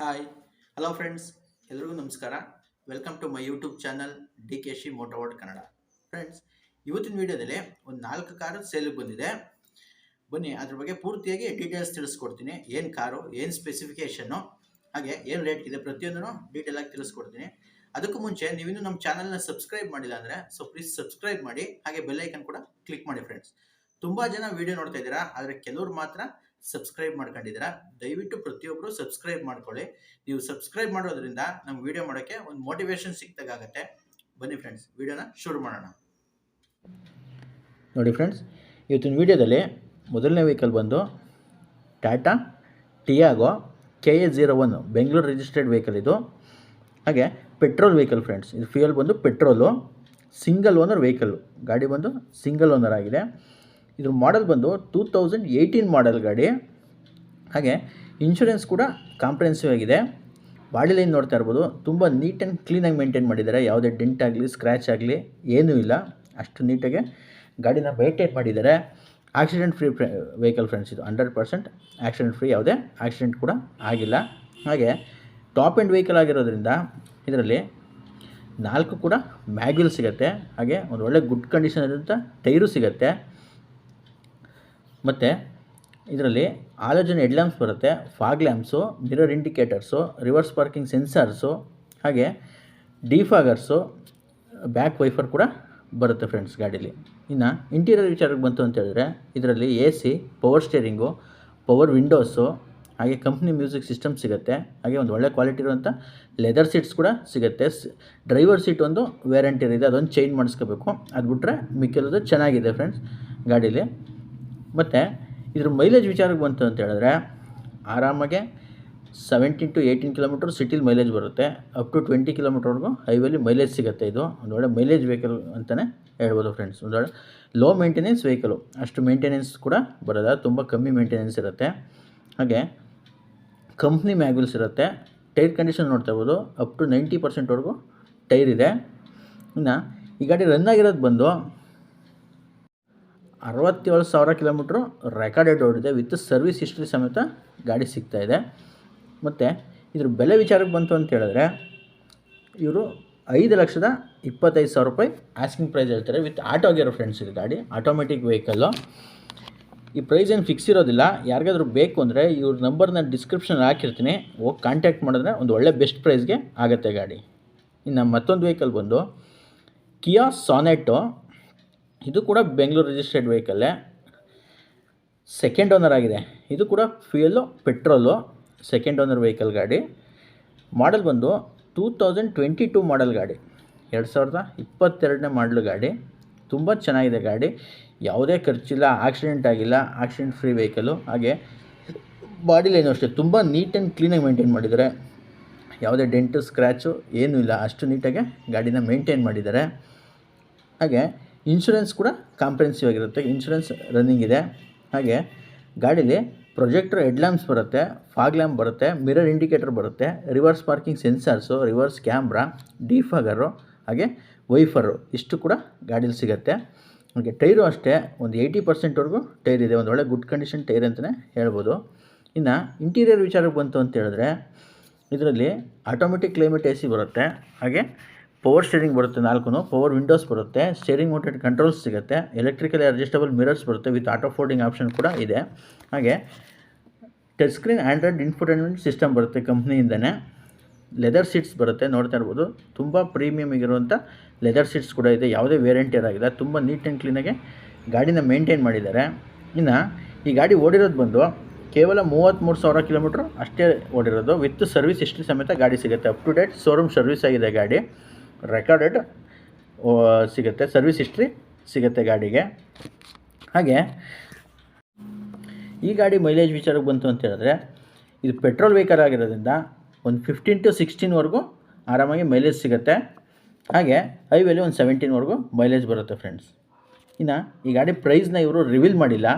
Hi hello friends ಎಲ್ರಿಗೂ ನಮಸ್ಕಾರ. Welcome to my YouTube channel D K she ಮೋಟೋವರ್ಡ್ Kannada friends ಇವತ್ತಿನ ವಿಡಿಯೋದಲ್ಲಿ ಒಂದು ನಾಲ್ಕು ಕಾರು ಸೇಲಿಗೆ ಬಂದಿದೆ. ಬನ್ನಿ, ಅದ್ರ ಬಗ್ಗೆ ಪೂರ್ತಿಯಾಗಿ ಡೀಟೇಲ್ಸ್ ತಿಳಿಸ್ಕೊಡ್ತೀನಿ. ಏನು ಕಾರು, ಏನು ಸ್ಪೆಸಿಫಿಕೇಷನ್ನು ಹಾಗೆ ಏನು ರೇಟ್ ಇದೆ ಪ್ರತಿಯೊಂದನ್ನು ಡೀಟೇಲಾಗಿ ತಿಳಿಸ್ಕೊಡ್ತೀನಿ. ಅದಕ್ಕೂ ಮುಂಚೆ ನೀವಿನ್ನೂ ನಮ್ಮ ಚಾನಲ್ನ ಸಬ್ಸ್ಕ್ರೈಬ್ ಮಾಡಿಲ್ಲ ಅಂದರೆ ಸೊ ಪ್ಲೀಸ್ ಸಬ್ಸ್ಕ್ರೈಬ್ ಮಾಡಿ, ಹಾಗೆ ಬೆಲ್ಲೈಕನ್ ಕೂಡ ಕ್ಲಿಕ್ ಮಾಡಿ ಫ್ರೆಂಡ್ಸ್ ತುಂಬ ಜನ ವಿಡಿಯೋ ನೋಡ್ತಾ ಇದ್ದೀರಾ, ಆದರೆ ಕೆಲವ್ರು ಮಾತ್ರ ಸಬ್ಸ್ಕ್ರೈಬ್ ಮಾಡ್ಕೊಂಡಿದ್ದೀರಾ, ದಯವಿಟ್ಟು ಪ್ರತಿಯೊಬ್ಬರು ಸಬ್ಸ್ಕ್ರೈಬ್ ಮಾಡ್ಕೊಳ್ಳಿ. ನೀವು ಸಬ್ಸ್ಕ್ರೈಬ್ ಮಾಡೋದ್ರಿಂದ ನಮ್ಗೆ ವಿಡಿಯೋ ಮಾಡೋಕ್ಕೆ ಒಂದು ಮೋಟಿವೇಶನ್ ಸಿಕ್ತಾಗತ್ತೆ ಬನ್ನಿ ಫ್ರೆಂಡ್ಸ್ ವಿಡಿಯೋನ ಶುರು ಮಾಡೋಣ. ನೋಡಿ ಫ್ರೆಂಡ್ಸ್ ಇವತ್ತಿನ ವಿಡಿಯೋದಲ್ಲಿ ಮೊದಲನೇ ವೆಹಿಕಲ್ ಬಂದು Tata Tiago K A zero one Bengaluru registered vehicle ಇದು. ಹಾಗೆ ಪೆಟ್ರೋಲ್ ವೆಹಿಕಲ್ ಫ್ರೆಂಡ್ಸ್ ಇದು ಫ್ಯೂಯಲ್ ಬಂದು ಪೆಟ್ರೋಲು ಸಿಂಗಲ್ ಓನರ್ ವೆಹಿಕಲ್ಲು ಗಾಡಿ ಬಂದು ಸಿಂಗಲ್ ಓನರ್ ಆಗಿದೆ. ಇದ್ರ ಮಾಡೆಲ್ ಬಂದು ಟೂ ತೌಸಂಡ್ ಏಯ್ಟೀನ್ ಮಾಡೆಲ್ ಗಾಡಿ. ಹಾಗೆ ಇನ್ಶೂರೆನ್ಸ್ ಕೂಡ ಕಾಂಪ್ರೆನ್ಸಿವ್ ಆಗಿದೆ. ಬಾಡಿ ಲೈನ್ ನೋಡ್ತಾ ಇರ್ಬೋದು. ತುಂಬ ನೀಟ್ ಆ್ಯಂಡ್ ಕ್ಲೀನಾಗಿ ಮೇಂಟೈನ್ ಮಾಡಿದ್ದಾರೆ. ಯಾವುದೇ ಡೆಂಟ್ ಆಗಲಿ ಸ್ಕ್ರ್ಯಾಚ್ ಆಗಲಿ ಏನೂ ಇಲ್ಲ. ಅಷ್ಟು ನೀಟಾಗಿ ಗಾಡಿನ ಮೇಂಟೈನ್ ಮಾಡಿದ್ದಾರೆ. ಆಕ್ಸಿಡೆಂಟ್ ಫ್ರೀ ವೆಹಿಕಲ್ ಫ್ರೆಂಡ್ಸ್ ಇದು ಹಂಡ್ರೆಡ್ ಪರ್ಸೆಂಟ್ ಆಕ್ಸಿಡೆಂಟ್ ಫ್ರೀ ಯಾವುದೇ ಆಕ್ಸಿಡೆಂಟ್ ಕೂಡ ಆಗಿಲ್ಲ. ಹಾಗೆ ಟಾಪ್ ಆ್ಯಂಡ್ ವೆಹಿಕಲ್ ಆಗಿರೋದ್ರಿಂದ ಇದರಲ್ಲಿ ನಾಲ್ಕು ಕೂಡ ಮ್ಯಾಗ್ವಿಲ್ ಸಿಗುತ್ತೆ. ಹಾಗೆ ಒಂದು ಒಳ್ಳೆ ಗುಡ್ ಕಂಡೀಷನ್ ಇರುವಂಥ ಟೈರು ಸಿಗುತ್ತೆ. ಮತ್ತು ಇದರಲ್ಲಿ ಆಲೋಜನ್ ಹೆಡ್ ಲ್ಯಾಂಪ್ಸ್ ಬರುತ್ತೆ, fog lamps, mirror indicators, reverse parking sensors, ಹಾಗೆ ಡಿಫಾಗರ್ಸು, ಬ್ಯಾಕ್ ವೈಫರ್ ಕೂಡ ಬರುತ್ತೆ ಫ್ರೆಂಡ್ಸ್ ಗಾಡೀಲಿ. ಇನ್ನು ಇಂಟೀರಿಯರ್ ವಿಚಾರಕ್ಕೆ ಬಂತು ಅಂತ ಹೇಳಿದ್ರೆ, ಇದರಲ್ಲಿ A C, power steering, power windows, ಹಾಗೆ ಕಂಪ್ನಿ ಮ್ಯೂಸಿಕ್ ಸಿಸ್ಟಮ್ ಸಿಗುತ್ತೆ, ಹಾಗೆ ಒಂದು ಒಳ್ಳೆ ಕ್ವಾಲಿಟಿ ಇರುವಂಥ ಲೆದರ್ ಸೀಟ್ಸ್ ಕೂಡ ಸಿಗುತ್ತೆ. ಡ್ರೈವರ್ ಸೀಟ್ ಒಂದು ವ್ಯಾರಂಟಿ ಇದೆ ಅದೊಂದು ಚೇಂಜ್ ಮಾಡಿಸ್ಕೋಬೇಕು. ಅದು ಬಿಟ್ಟರೆ ಮಿಕ್ಕಿರೋದು ಚೆನ್ನಾಗಿದೆ ಫ್ರೆಂಡ್ಸ್ ಗಾಡೀಲಿ. ಮತ್ತು ಇದ್ರ ಮೈಲೇಜ್ ವಿಚಾರಕ್ಕೆ ಬಂತು ಅಂತ ಹೇಳಿದ್ರೆ, ಆರಾಮಾಗೆ ಸೆವೆಂಟೀನ್ ಟು ಏಯ್ಟೀನ್ ಕಿಲೋಮೀಟರ್ ಸಿಟಿಲಿ ಮೈಲೇಜ್ ಬರುತ್ತೆ. ಅಪ್ ಟು ಟ್ವೆಂಟಿ ಕಿಲೋಮೀಟರ್ವರೆಗೂ ಹೈವೇಲಿ ಮೈಲೇಜ್ ಸಿಗುತ್ತೆ ಇದು. ಒಂದು ಒಳ್ಳೆ ಮೈಲೇಜ್ ವೆಹಿಕಲ್ ಅಂತಲೇ ಹೇಳ್ಬೋದು ಫ್ರೆಂಡ್ಸ್ ಒಂದು ಒಳ್ಳೆ ಲೋ ಮೇಂಟೆನೆನ್ಸ್ ವೆಹಿಕಲು ಅಷ್ಟು ಮೇಂಟೆನೆನ್ಸ್ ಕೂಡ ಬರೋಲ್ಲ, ತುಂಬ ಕಮ್ಮಿ ಮೇಂಟೆನೆನ್ಸ್ ಇರುತ್ತೆ. ಹಾಗೆ ಕಂಪ್ನಿ ಮ್ಯಾಗ್ಯೂಲ್ಸ್ ಇರುತ್ತೆ. ಟೈರ್ ಕಂಡೀಷನ್ ನೋಡ್ತಾ ಇರ್ಬೋದು. ಅಪ್ ಟು ನೈಂಟಿ ಪರ್ಸೆಂಟ್ವರೆಗೂ ಟೈರ್ ಇದೆ. ಇನ್ನು ಈ ಗಾಡಿ ರನ್ ಆಗಿರೋದು ಬಂದು ಅರವತ್ತೇಳು ಸಾವಿರ ಕಿಲೋಮೀಟ್ರು ರೆಕಾರ್ಡೆಡ್ ಓಡಿದೆ ವಿತ್ ಸರ್ವಿಸ್ ಹಿಸ್ಟ್ರಿ ಸಮೇತ ಗಾಡಿ ಸಿಗ್ತಾ ಇದೆ. ಮತ್ತು ಇದ್ರ ಬೆಲೆ ವಿಚಾರಕ್ಕೆ ಬಂತು ಅಂತ ಹೇಳಿದ್ರೆ ಇವರು ಐದು ಲಕ್ಷದ ಇಪ್ಪತ್ತೈದು ಸಾವಿರ ರೂಪಾಯಿ ಆಸ್ಕಿಂಗ್ ಪ್ರೈಸ್ ಹೇಳ್ತಾರೆ. ವಿತ್ ಆಟೋ ಆಗಿರೋ ಫ್ರೆಂಡ್ಸ್ ಇದು ಗಾಡಿ ಆಟೋಮೆಟಿಕ್ ವೆಹಿಕಲ್ಲು ಈ ಪ್ರೈಸ್ ಏನು ಫಿಕ್ಸ್ ಇರೋದಿಲ್ಲ. ಯಾರಿಗಾದ್ರೂ ಬೇಕು ಅಂದರೆ ಇವ್ರ ನಂಬರ್ನ ಡಿಸ್ಕ್ರಿಪ್ಷನ್ ಹಾಕಿರ್ತೀನಿ. ಹೋಗಿ ಕಾಂಟ್ಯಾಕ್ಟ್ ಮಾಡಿದ್ರೆ ಒಂದು ಒಳ್ಳೆ ಬೆಸ್ಟ್ ಪ್ರೈಸ್ಗೆ ಆಗುತ್ತೆ ಗಾಡಿ. ಇನ್ನು ಮತ್ತೊಂದು ವೆಹಿಕಲ್ ಬಂದು ಕಿಯಾ ಸಾನೆಟು ಇದು ಕೂಡ ಬೆಂಗಳೂರು ರಿಜಿಸ್ಟರ್ಡ್ ವೆಹಿಕಲ್ಲೇ ಸೆಕೆಂಡ್ ಓನರ್ ಆಗಿದೆ. ಇದು ಕೂಡ fuel petrol second owner vehicle ಗಾಡಿ. ಮಾಡೆಲ್ ಬಂದು two thousand twenty two model ಗಾಡಿ. ಎರಡು ಸಾವಿರದ ಇಪ್ಪತ್ತೆರಡನೇ ಮಾಡಲು ಗಾಡಿ. ತುಂಬ ಚೆನ್ನಾಗಿದೆ ಗಾಡಿ. ಯಾವುದೇ ಖರ್ಚಿಲ್ಲ ಆಕ್ಸಿಡೆಂಟ್ ಆಗಿಲ್ಲ ಆಕ್ಸಿಡೆಂಟ್ ಫ್ರೀ ವೆಹಿಕಲು ಹಾಗೆ ಬಾಡಿ ಲೈನು ಅಷ್ಟೇ. ತುಂಬ ನೀಟ್ ಆ್ಯಂಡ್ ಕ್ಲೀನಾಗಿ ಮೇಂಟೈನ್ ಮಾಡಿದ್ದಾರೆ. ಯಾವುದೇ ಡೆಂಟು ಸ್ಕ್ರ್ಯಾಚು ಏನೂ ಇಲ್ಲ. ಅಷ್ಟು ನೀಟಾಗಿ ಗಾಡಿನ ಮೇಂಟೈನ್ ಮಾಡಿದ್ದಾರೆ. ಹಾಗೆ ಇನ್ಶೂರೆನ್ಸ್ ಕೂಡ ಕಾಂಪ್ರೆನ್ಸಿವ್ ಆಗಿರುತ್ತೆ. ಇನ್ಶೂರೆನ್ಸ್ ರನ್ನಿಂಗ್ ಇದೆ. ಹಾಗೆ ಗಾಡೀಲಿ ಪ್ರೊಜೆಕ್ಟರ್ ಹೆಡ್ ಲ್ಯಾಂಪ್ಸ್ ಬರುತ್ತೆ ಫಾಗ್ ಲ್ಯಾಂಪ್ ಬರುತ್ತೆ ಮಿರರ್ ಇಂಡಿಕೇಟರ್ ಬರುತ್ತೆ reverse parking sensors reverse camera defoggers ಹಾಗೆ ವೈಫರು ಇಷ್ಟು ಕೂಡ ಗಾಡೀಲಿ ಸಿಗುತ್ತೆ. ಹಾಗೆ ಟೈರು ಅಷ್ಟೇ, ಒಂದು ಏಯ್ಟಿ ಪರ್ಸೆಂಟ್ವರೆಗೂ ಟೈರ್ ಇದೆ. ಒಂದು ಒಳ್ಳೆ ಗುಡ್ ಕಂಡೀಷನ್ ಟೈರ್ ಅಂತಲೇ ಹೇಳ್ಬೋದು. ಇನ್ನು ಇಂಟೀರಿಯರ್ ವಿಚಾರಕ್ಕೆ ಬಂತು ಅಂತ ಹೇಳಿದ್ರೆ, ಇದರಲ್ಲಿ ಆಟೋಮೆಟಿಕ್ ಕ್ಲೈಮೇಟ್ ಎ ಬರುತ್ತೆ. ಹಾಗೆ ಪವರ್ ಸ್ಟೇರಿಂಗ್ ಬರುತ್ತೆ ನಾಲ್ಕು ಪವರ್ ವಿಂಡೋಸ್ ಬರುತ್ತೆ ಸ್ಟೇರಿಂಗ್ ಮೌಂಟೆಡ್ ಕಂಟ್ರೋಲ್ಸ್ ಸಿಗುತ್ತೆ ಎಲೆಕ್ಟ್ರಿಕಲ್ ಅಡ್ಜಸ್ಟಬಲ್ ಮಿರರ್ಸ್ ಬರುತ್ತೆ ವಿತ್ ಆಟೋ ಫೋಲ್ಡಿಂಗ್ ಆಪ್ಷನ್ ಕೂಡ ಇದೆ. ಹಾಗೆ touch screen android infotainment system ಬರುತ್ತೆ ಕಂಪ್ನಿಯಿಂದನೇ. ಲೆದರ್ ಸೀಟ್ಸ್ ಬರುತ್ತೆ, ನೋಡ್ತಾ ಇರ್ಬೋದು. ತುಂಬ ಪ್ರೀಮಿಯಮ್ ಆಗಿರುವಂಥ ಲೆದರ್ ಸೀಟ್ಸ್ ಕೂಡ ಇದೆ. ಯಾವುದೇ ವೇರಿಯಂಟಿಯರ್ ಆಗಿಲ್ಲ. ತುಂಬ ನೀಟ್ ಆ್ಯಂಡ್ ಕ್ಲೀನಾಗೆ ಗಾಡಿನ ಮೇಂಟೈನ್ ಮಾಡಿದ್ದಾರೆ. ಇನ್ನು, ಈ ಗಾಡಿ ಓಡಿರೋದು ಬಂದು ಕೇವಲ ಮೂವತ್ತ್ಮೂರು ಸಾವಿರ ಕಿಲೋಮೀಟ್ರ್ ಅಷ್ಟೇ ಓಡಿರೋದು. ವಿತ್ ಸರ್ವಿಸ್ ಇಷ್ಟು ಸಮೇತ ಗಾಡಿ ಸಿಗುತ್ತೆ. Up to date showroom service ಆಗಿದೆ ಗಾಡಿ. ರೆಕಾರ್ಡೆಡ್ ಸಿಗುತ್ತೆ. ಸರ್ವಿಸ್ ಹಿಸ್ಟ್ರಿ ಸಿಗುತ್ತೆ ಗಾಡಿಗೆ. ಹಾಗೆ, ಈ ಗಾಡಿ ಮೈಲೇಜ್ ವಿಚಾರಕ್ಕೆ ಬಂತು ಅಂತ ಹೇಳಿದ್ರೆ, ಇದು ಪೆಟ್ರೋಲ್ ವೆಹಿಕಲ್ ಆಗಿರೋದ್ರಿಂದ ಒಂದು ಫಿಫ್ಟೀನ್ ಟು ಸಿಕ್ಸ್ಟೀನ್ವರೆಗೂ ಆರಾಮಾಗಿ ಮೈಲೇಜ್ ಸಿಗುತ್ತೆ. ಹಾಗೆ ಹೈವೇಲಿ ಒಂದು ಸೆವೆಂಟೀನ್ವರೆಗೂ ಮೈಲೇಜ್ ಬರುತ್ತೆ ಫ್ರೆಂಡ್ಸ್ ಇನ್ನು, ಈ ಗಾಡಿ ಪ್ರೈಸ್ನ ಇವರು ರಿವೀಲ್ ಮಾಡಿಲ್ಲ.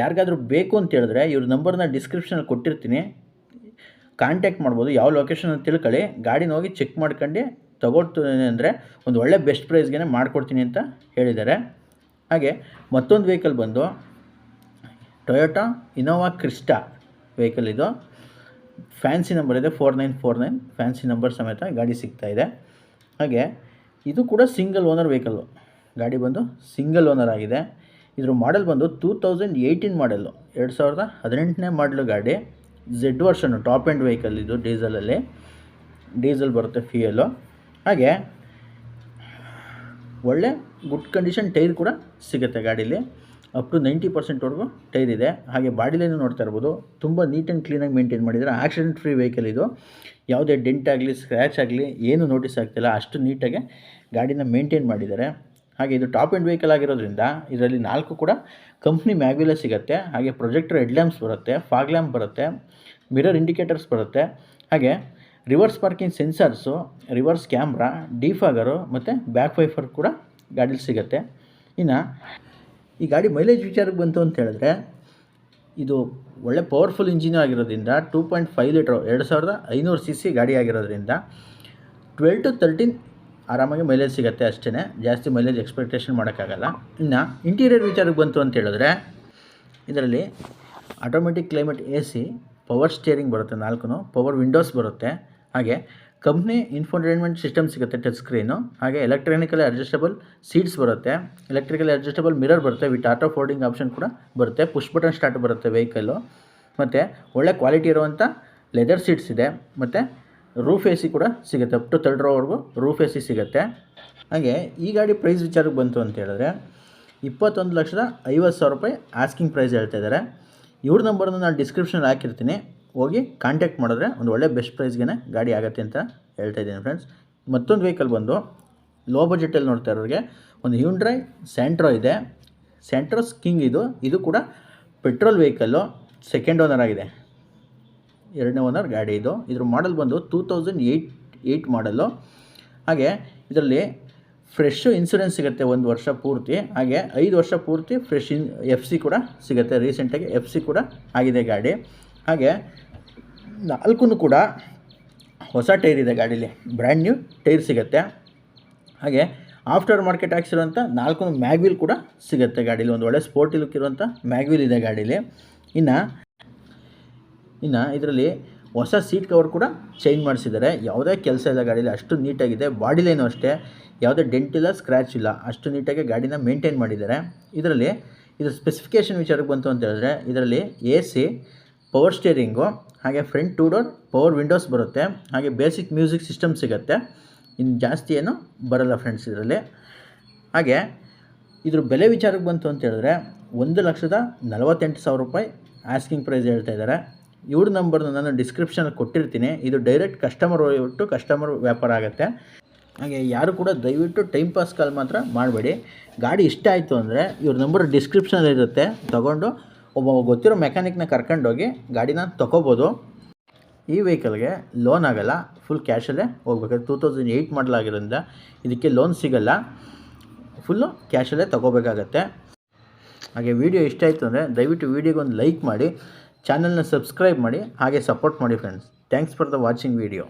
ಯಾರಿಗಾದ್ರೂ ಬೇಕು ಅಂತ ಹೇಳಿದ್ರೆ, ಇವ್ರ ನಂಬರ್ನ ಡಿಸ್ಕ್ರಿಪ್ಷನಲ್ಲಿ ಕೊಟ್ಟಿರ್ತೀನಿ. ಕಾಂಟ್ಯಾಕ್ಟ್ ಮಾಡ್ಬೋದು. ಯಾವ ಲೊಕೇಶನ್ ಅಂತ ತಿಳ್ಕೊಳ್ಳಿ. ಗಾಡಿನ ಹೋಗಿ ಚೆಕ್ ಮಾಡ್ಕೊಂಡು ತಗೊಳ್ತೀನಿ ಅಂದರೆ ಒಂದು ಒಳ್ಳೆ ಬೆಸ್ಟ್ ಪ್ರೈಸ್ಗೆ ಮಾಡಿಕೊಡ್ತೀನಿ ಅಂತ ಹೇಳಿದ್ದಾರೆ. ಹಾಗೆ ಮತ್ತೊಂದು ವೆಹಿಕಲ್ ಬಂದು ಟೊಯೋಟಾ ಇನೋವಾ ಕ್ರಿಸ್ಟಾ ವೆಹಿಕಲ್ ಇದು. ಫ್ಯಾನ್ಸಿ ನಂಬರ್ ಇದೆ four nine four nine fancy number ಸಮೇತ ಗಾಡಿ ಸಿಗ್ತಾ ಇದೆ. ಹಾಗೆ ಇದು ಕೂಡ ಸಿಂಗಲ್ ಓನರ್ ವೆಹಿಕಲ್ಲು ಗಾಡಿ ಬಂದು ಸಿಂಗಲ್ ಓನರ್ ಆಗಿದೆ. ಇದ್ರ ಮಾಡೆಲ್ ಬಂದು ಟೂ ತೌಸಂಡ್ ಏಯ್ಟೀನ್ ಮಾಡೆಲ್ಲು ಎರಡು ಸಾವಿರದ ಹದಿನೆಂಟನೇ ಮಾಡಲು ಗಾಡಿ Z version top end vehicle ಇದು ಡೀಸಲಲ್ಲಿ ಡೀಸೆಲ್ ಬರುತ್ತೆ ಫ್ಯೂಯಲು ಹಾಗೆ ಒಳ್ಳೆ ಗುಡ್ ಕಂಡೀಷನ್ ಟೈರ್ ಕೂಡ ಸಿಗುತ್ತೆ ಗಾಡೀಲಿ. ಅಪ್ ಟು ನೈಂಟಿ ಪರ್ಸೆಂಟ್ವರೆಗೂ ಟೈರ್ ಇದೆ. ಹಾಗೆ ಬಾಡಿಲೇನು ನೋಡ್ತಾ ಇರ್ಬೋದು. ತುಂಬ ನೀಟ್ ಆ್ಯಂಡ್ ಕ್ಲೀನಾಗಿ ಮೇಂಟೈನ್ ಮಾಡಿದ್ದಾರೆ ಆಕ್ಸಿಡೆಂಟ್ ಫ್ರೀ ವೆಹಿಕಲ್ ಇದು. ಯಾವುದೇ ಡೆಂಟ್ ಆಗಲಿ ಸ್ಕ್ರ್ಯಾಚ್ ಆಗಲಿ ಏನು ನೋಟಿಸ್ ಆಗ್ತಿಲ್ಲ. ಅಷ್ಟು ನೀಟಾಗಿ ಗಾಡಿನ ಮೇಂಟೈನ್ ಮಾಡಿದ್ದಾರೆ. ಹಾಗೆ ಇದು ಟಾಪ್ ಆ್ಯಂಡ್ ವೆಹಿಕಲ್ ಆಗಿರೋದ್ರಿಂದ ಇದರಲ್ಲಿ ನಾಲ್ಕು ಕೂಡ ಕಂಪ್ನಿ ಮ್ಯಾಗ್ಯುಲೇ ಸಿಗುತ್ತೆ. ಹಾಗೆ ಪ್ರೊಜೆಕ್ಟರ್ ಹೆಡ್ಲ್ಯಾಂಪ್ಸ್ ಬರುತ್ತೆ ಫಾಗ್ ಲ್ಯಾಂಪ್ ಬರುತ್ತೆ ಮಿರರ್ ಇಂಡಿಕೇಟರ್ಸ್ ಬರುತ್ತೆ. ಹಾಗೆ reverse parking sensors, reverse camera, defoggers ಮತ್ತು ಬ್ಯಾಕ್ ವೈಫರ್ ಕೂಡ ಗಾಡೀಲಿ ಸಿಗುತ್ತೆ. ಇನ್ನು ಈ ಗಾಡಿ ಮೈಲೇಜ್ ವಿಚಾರಕ್ಕೆ ಬಂತು ಅಂತ ಹೇಳಿದ್ರೆ, ಇದು ಒಳ್ಳೆ ಪವರ್ಫುಲ್ ಇಂಜಿನ್ ಆಗಿರೋದ್ರಿಂದ ಟೂ ಪಾಯಿಂಟ್ ಫೈವ್ ಲೀಟ್ರು, ಎರಡು ಸಾವಿರದ ಐನೂರು ಸಿ ಸಿ ಗಾಡಿ ಆಗಿರೋದ್ರಿಂದ ಟ್ವೆಲ್ ಟು ತರ್ಟೀನ್ ಆರಾಮಾಗಿ ಮೈಲೇಜ್ ಸಿಗುತ್ತೆ ಅಷ್ಟೇ ಜಾಸ್ತಿ ಮೈಲೇಜ್ ಎಕ್ಸ್ಪೆಕ್ಟೇಷನ್ ಮಾಡೋಕ್ಕಾಗಲ್ಲ. ಇನ್ನು ಇಂಟೀರಿಯರ್ ವಿಚಾರಕ್ಕೆ ಬಂತು ಅಂತ ಹೇಳಿದ್ರೆ, ಇದರಲ್ಲಿ automatic climate A C, power steering ಬರುತ್ತೆ ನಾಲ್ಕು ಪವರ್ ವಿಂಡೋಸ್ ಬರುತ್ತೆ. ಹಾಗೆ ಕಂಪ್ನಿ ಇನ್ಫೋಟೈನ್ಮೆಂಟ್ ಸಿಸ್ಟಮ್ ಸಿಗುತ್ತೆ ಟಚ್ ಸ್ಕ್ರೀನು ಹಾಗೆ ಎಲೆಕ್ಟ್ರಾನಿಕಲಿ ಅಡ್ಜಸ್ಟಬಲ್ ಸೀಟ್ಸ್ ಬರುತ್ತೆ. ಎಲೆಕ್ಟ್ರಿಕಲಿ ಅಡ್ಜಸ್ಟಬಲ್ ಮಿರರ್ ಬರುತ್ತೆ. ವಿತ್ ಆಟೋ ಫೋಲ್ಡಿಂಗ್ ಆಪ್ಷನ್ ಕೂಡ ಬರುತ್ತೆ. ಪುಷ್ ಬಟನ್ ಸ್ಟಾರ್ಟ್ ಬರುತ್ತೆ ವೆಹಿಕಲ್ಲು ಮತ್ತು ಒಳ್ಳೆ ಕ್ವಾಲಿಟಿ ಇರುವಂಥ ಲೆದರ್ ಸೀಟ್ಸ್ ಇದೆ. ಮತ್ತು ರೂಫ್ ಎ ಸಿ ಕೂಡ ಸಿಗುತ್ತೆ. ಅಪ್ ಟು ತರ್ಡ್ ರೋವರೆಗೂ ರೂಫ್ ಎ ಸಿ ಸಿಗುತ್ತೆ. ಹಾಗೆ ಈ ಗಾಡಿ ಪ್ರೈಸ್ ವಿಚಾರಕ್ಕೆ ಬಂತು ಅಂತ ಹೇಳಿದ್ರೆ ಇಪ್ಪತ್ತೊಂದು ಲಕ್ಷದ ಐವತ್ತು ಸಾವಿರ ರೂಪಾಯಿ ಆಸ್ಕಿಂಗ್ ಪ್ರೈಸ್ ಹೇಳ್ತಾ ಇದ್ದಾರೆ. ಇವ್ರ ನಂಬರ್ನ ನಾನು ಡಿಸ್ಕ್ರಿಪ್ಷನಲ್ಲಿ ಹಾಕಿರ್ತೀನಿ. ಹೋಗಿ ಕಾಂಟ್ಯಾಕ್ಟ್ ಮಾಡಿದ್ರೆ ಒಂದು ಒಳ್ಳೆ ಬೆಸ್ಟ್ ಪ್ರೈಸ್ಗೆ ಗಾಡಿ ಆಗುತ್ತೆ ಅಂತ ಹೇಳ್ತಾ ಇದ್ದೀನಿ ಫ್ರೆಂಡ್ಸ್ ಮತ್ತೊಂದು ವೆಹಿಕಲ್ ಬಂದು ಲೋ ಬಜೆಟಲ್ಲಿ ನೋಡ್ತಾ ಇರೋರಿಗೆ ಒಂದು ಹ್ಯೂಂಡ್ರೈ ಸ್ಯಾಂಟ್ರೋ ಇದೆ. ಸ್ಯಾಂಟ್ರೋಸ್ ಕಿಂಗ್ ಇದು. ಇದು ಕೂಡ ಪೆಟ್ರೋಲ್ ವೆಹಿಕಲ್ಲು ಸೆಕೆಂಡ್ ಓನರ್ ಆಗಿದೆ. ಎರಡನೇ ಓನರ್ ಗಾಡಿ ಇದು. ಇದ್ರ ಮಾಡೆಲ್ ಬಂದು two thousand eight eight model ಹಾಗೆ ಇದರಲ್ಲಿ ಫ್ರೆಶ್ಶು ಇನ್ಸೂರೆನ್ಸ್ ಸಿಗುತ್ತೆ ಒಂದು ವರ್ಷ ಪೂರ್ತಿ. ಹಾಗೆ ಐದು ವರ್ಷ ಪೂರ್ತಿ ಫ್ರೆಶ್ ಇನ್ ಎಫ್ ಸಿ ಕೂಡ ಸಿಗುತ್ತೆ. ರೀಸೆಂಟಾಗಿ ಎಫ್ ಸಿ ಕೂಡ ಆಗಿದೆ ಗಾಡಿ. ಹಾಗೆ ನಾಲ್ಕು ಕೂಡ ಹೊಸ ಟೈರ್ ಇದೆ ಗಾಡೀಲಿ. ಬ್ರ್ಯಾಂಡ್ ನ್ಯೂ ಟೈರ್ ಸಿಗುತ್ತೆ. ಹಾಗೆ ಆಫ್ಟರ್ ಮಾರ್ಕೆಟ್ ಹಾಕ್ಸಿರುವಂಥ ನಾಲ್ಕು ಮ್ಯಾಗ್ವಿಲ್ ಕೂಡ ಸಿಗುತ್ತೆ ಗಾಡೀಲಿ. ಒಂದು ಒಳ್ಳೆ ಸ್ಪೋರ್ಟಿ ಲುಕ್ ಇರುವಂಥ ಮ್ಯಾಗ್ವಿಲ್ ಇದೆ ಗಾಡೀಲಿ. ಇನ್ನು ಇನ್ನು ಇದರಲ್ಲಿ ಹೊಸ ಸೀಟ್ ಕವರ್ ಕೂಡ ಚೇಂಜ್ ಮಾಡಿಸಿದ್ದಾರೆ. ಯಾವುದೇ ಕೆಲಸ ಇಲ್ಲ ಗಾಡೀಲಿ. ಅಷ್ಟು ನೀಟಾಗಿದೆ. ಬಾಡಿ ಲೈನು ಅಷ್ಟೇ. ಯಾವುದೇ ಡೆಂಟ್ ಇಲ್ಲ, ಸ್ಕ್ರ್ಯಾಚ್ ಇಲ್ಲ. ಅಷ್ಟು ನೀಟಾಗಿ ಗಾಡಿನ ಮೇಂಟೈನ್ ಮಾಡಿದ್ದಾರೆ. ಇದರಲ್ಲಿ ಇದು ಸ್ಪೆಸಿಫಿಕೇಷನ್ ವಿಚಾರಕ್ಕೆ ಬಂತು ಅಂತ ಹೇಳಿದ್ರೆ, ಇದರಲ್ಲಿ ಎ ಸಿ, ಪವರ್ ಸ್ಟೇರಿಂಗು ಹಾಗೆ front two door power windows ಬರುತ್ತೆ. ಹಾಗೆ ಬೇಸಿಕ್ ಮ್ಯೂಸಿಕ್ ಸಿಸ್ಟಮ್ ಸಿಗುತ್ತೆ. ಇನ್ನು ಜಾಸ್ತಿ ಏನು ಬರಲ್ಲ ಫ್ರೆಂಡ್ಸ್ ಇದರಲ್ಲಿ. ಹಾಗೆ ಇದ್ರ ಬೆಲೆ ವಿಚಾರಕ್ಕೆ ಬಂತು ಅಂತ ಹೇಳಿದ್ರೆ ಒಂದು ಲಕ್ಷದ ನಲವತ್ತೆಂಟು ಸಾವಿರ ರೂಪಾಯಿ ಆಸ್ಕಿಂಗ್ ಪ್ರೈಸ್ ಹೇಳ್ತಾ ಇದ್ದಾರೆ. ಇವ್ರ ನಂಬರ್ನ ನಾನು ಡಿಸ್ಕ್ರಿಪ್ಷನಲ್ಲಿ ಕೊಟ್ಟಿರ್ತೀನಿ. ಇದು ಡೈರೆಕ್ಟ್ ಕಸ್ಟಮರ್ ಬಿಟ್ಟು ಕಸ್ಟಮರ್ ವ್ಯಾಪಾರ ಆಗುತ್ತೆ. ಹಾಗೆ ಯಾರು ಕೂಡ ದಯವಿಟ್ಟು ಟೈಮ್ ಪಾಸ್ ಕಾಲ್ ಮಾತ್ರ ಮಾಡಬೇಡಿ. ಗಾಡಿ ಇಷ್ಟ ಆಯಿತು ಅಂದರೆ ಇವ್ರ ನಂಬರ್ ಡಿಸ್ಕ್ರಿಪ್ಷನಲ್ಲಿ ಇರುತ್ತೆ. ತೊಗೊಂಡು ಒಬ್ಬ ಗೊತ್ತಿರೋ ಮೆಕ್ಯಾನಿಕ್ನ ಕರ್ಕೊಂಡೋಗಿ ಗಾಡಿನ ತೊಗೋಬೋದು. ಈ ವೆಹಿಕಲ್ಗೆ ಲೋನ್ ಆಗಲ್ಲ, ಫುಲ್ ಕ್ಯಾಶಲ್ಲೇ ಹೋಗ್ಬೇಕಾದ್ರೆ ಟೂ ತೌಸಂಡ್ ಏಯ್ಟ್ ಮಾಡಲಾಗಿರೋದ್ರಿಂದ ಇದಕ್ಕೆ ಲೋನ್ ಸಿಗಲ್ಲ ಫುಲ್ಲು ಕ್ಯಾಶಲ್ಲೇ ತೊಗೋಬೇಕಾಗತ್ತೆ. ಹಾಗೆ ವಿಡಿಯೋ ಇಷ್ಟ ಆಯಿತು ಅಂದರೆ ದಯವಿಟ್ಟು ವಿಡಿಯೋಗೆ ಒಂದು ಲೈಕ್ ಮಾಡಿ, ಚಾನಲ್ನ ಸಬ್ಸ್ಕ್ರೈಬ್ ಮಾಡಿ, ಹಾಗೆ ಸಪೋರ್ಟ್ ಮಾಡಿ friends thanks for the watching video